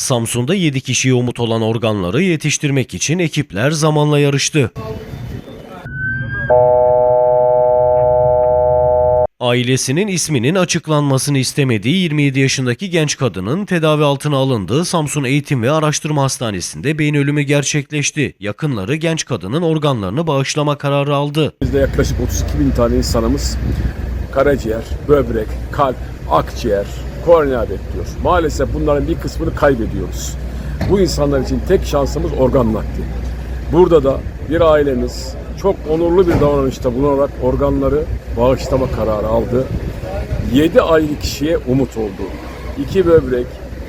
Samsun'da 7 kişiye umut olan organları yetiştirmek için ekipler zamanla yarıştı. Ailesinin isminin açıklanmasını istemediği 27 yaşındaki genç kadının tedavi altına alındığı Samsun Eğitim ve Araştırma Hastanesi'nde beyin ölümü gerçekleşti. Yakınları genç kadının organlarını bağışlama kararı aldı. Bizde yaklaşık 32 bin tane insanımız karaciğer, böbrek, kalp, akciğer, kornea bekliyor. Maalesef bunların bir kısmını kaybediyoruz. Bu insanlar için tek şansımız organ nakli. Burada da bir ailemiz çok onurlu bir davranışta bulunarak organları bağışlama kararı aldı. 7 ayrı kişiye umut oldu. 2 böbrek,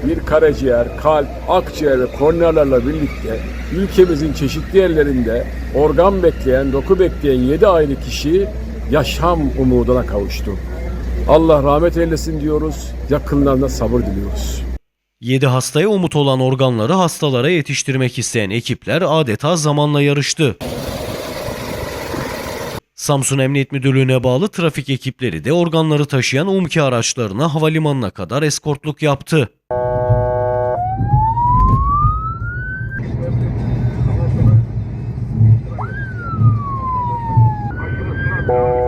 bir karaciğer, kalp, akciğer ve kornealarla birlikte ülkemizin çeşitli yerlerinde organ bekleyen, doku bekleyen 7 ayrı kişi yaşam umuduna kavuştu. Allah rahmet eylesin diyoruz. Yakınlarına sabır diliyoruz. 7 hastaya umut olan organları hastalara yetiştirmek isteyen ekipler adeta zamanla yarıştı. Samsun Emniyet Müdürlüğü'ne bağlı trafik ekipleri de organları taşıyan UMKE araçlarına havalimanına kadar eskortluk yaptı. Thank.